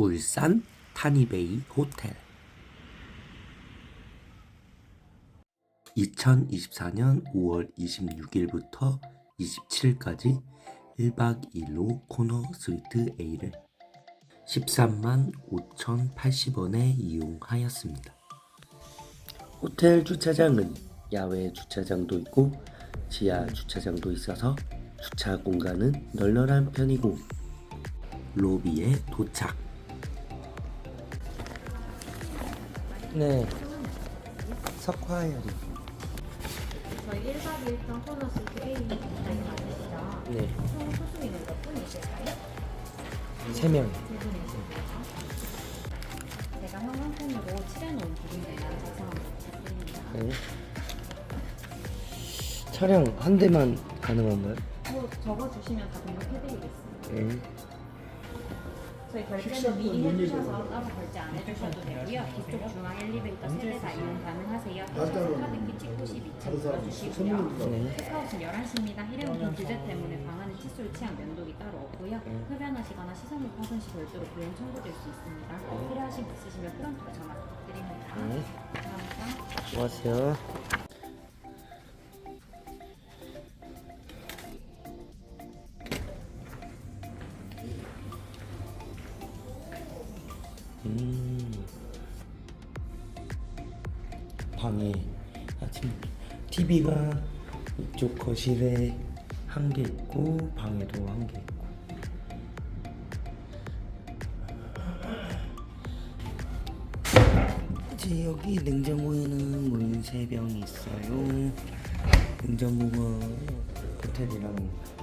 울산 타니베이 호텔 2024년 5월 26일부터 27일까지 1박 2일로 코너 스위트 A를 13만 5,080원에 이용하였습니다. 호텔 주차장은 야외 주차장도 있고 지하 주차장도 있어서 주차 공간은 널널한 편이고 로비에 도착. 네. 석화열이. 저희 1박 2일정 코너 스위트 A 디자인 맞으시죠? 네. 총 소수인은 몇 분이실까요? 세 명. 세 분이시고요. 제가 형광펜으로 칠해놓은 부탁드립니다. 네. 촬영 한 대만 가능한가요? 뭐 적어주시면 다 등록해드리겠습니다. 네. 저희 결제는 미리 해주셔서 따로 결제 안 해주셔도 되고요. 뒤쪽 중앙 엘리베이터 세대 다 이용 가능하세요. 카드키 찍고 12층 눌러주시고요. 네. 체크아웃은 11시입니다. 일회용품 규제 때문에 방안에 칫솔 취향 면도기 따로 없고요. 네. 흡연하시거나 시설물 파손 시 별도로 비용 청구될 수 있습니다. 필요하신 거 있으시면 프런트로 전화 부탁드립니다. 네. 감사합니다. 수고하세요. 음. 방에 아침 TV가 이쪽 거실에 한 개 있고 방에도 한 개 있고 이제 여기 냉장고에는 물 세 병이 있어요. 냉장고가 호텔이랑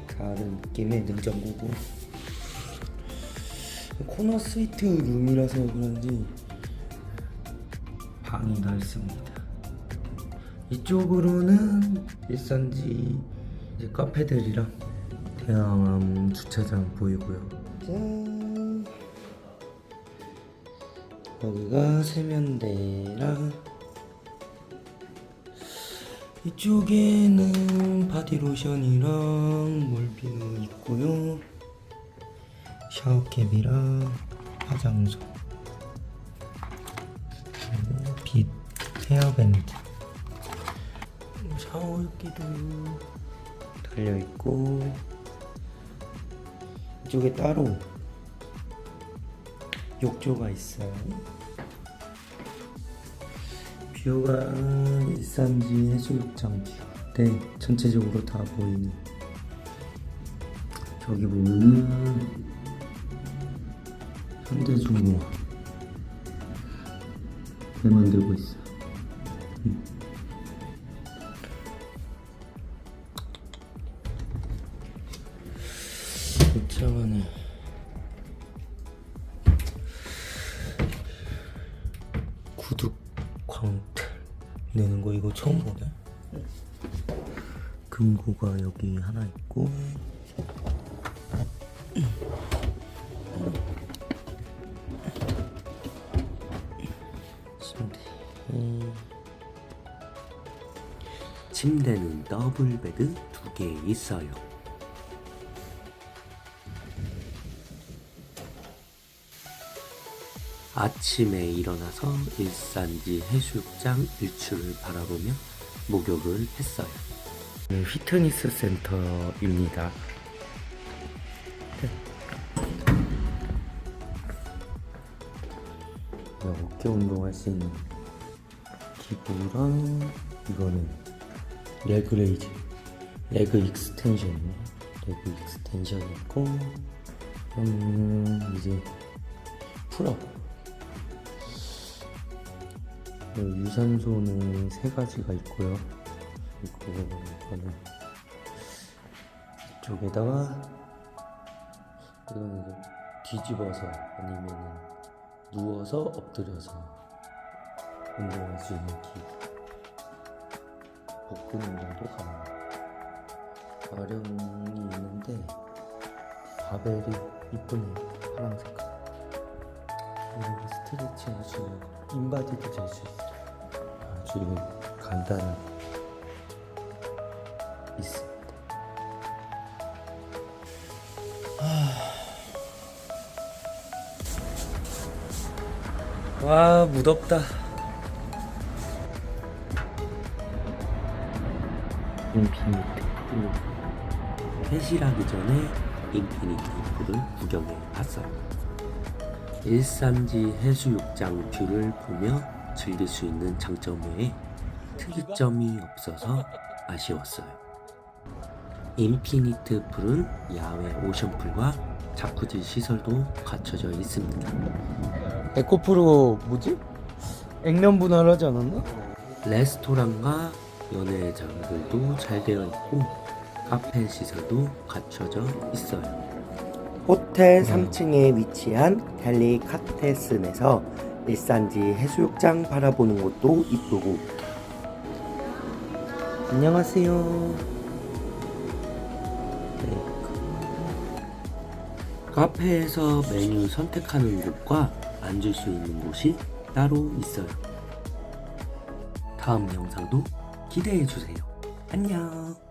다른 느낌의 냉장고고 코너 스위트 룸이라서 그런지 방이 넓습니다. 이쪽으로는 일산지 이제 카페들이랑 대항암 주차장 보이고요. 짠. 여기가 세면대랑 이쪽에는 바디로션이랑 물비누 있고요. 샤워캡이랑 화장솜. 그리고 빛 헤어밴드. 샤워기도 달려있고 이쪽에 따로 욕조가 있어요. 뷰가 일산지 해수욕장 뷰 네, 전체적으로 다 보이는 저기 보면은 현대중공업 배 만들고 있어. 음. 입장하는 구두 광택 내는 거 이거 처음 보네. 금고가 여기 하나 있고 침대는 더블 베드 두 개 있어요. 아침에 일어나서 일산지 해수욕장 일출을 바라보며 목욕을 했어요. 네, 휘트니스 센터입니다. 네, 어깨 운동할 수 있는 기구랑 이거는 레그 레이즈 레그 익스텐션 레그 익스텐션 있고 음 이제 풀업. 네, 유산소는 세 가지가 있고요. 그리고 이거는 이쪽에다가 이거는 뒤집어서 아니면은 누워서 엎드려서 운동할 수 있는 기구 복근 운동도 가능합니다 아령이 있는데 바벨이 이쁘네요 파란 색깔 그리고 스트레칭 하시면 인바디도 될 수 있어요. 아주 간단한 있습니다. 와 무덥다 인피니트 풀 회실하기 전에 인피니트 풀을 구경해 봤어요 일산지 해수욕장 뷰를 보며 즐길 수 있는 장점 외에 특이점이 없어서 아쉬웠어요 인피니트 풀은 야외 오션풀과 자쿠지 시설도 갖춰져 있습니다 에코프로 뭐지? 액면 분할하지 않았나? 레스토랑과 연회장들도 잘 되어 있고 카페 시설도 갖춰져 있어요. 호텔 3층에 위치한 델리 카테슨에서 일산지 해수욕장 바라보는 곳도 이쁘고 안녕하세요. 네. 카페에서 메뉴 선택하는 곳과 앉을 수 있는 곳이 따로 있어요. 다음 영상도 기대해 주세요. 안녕.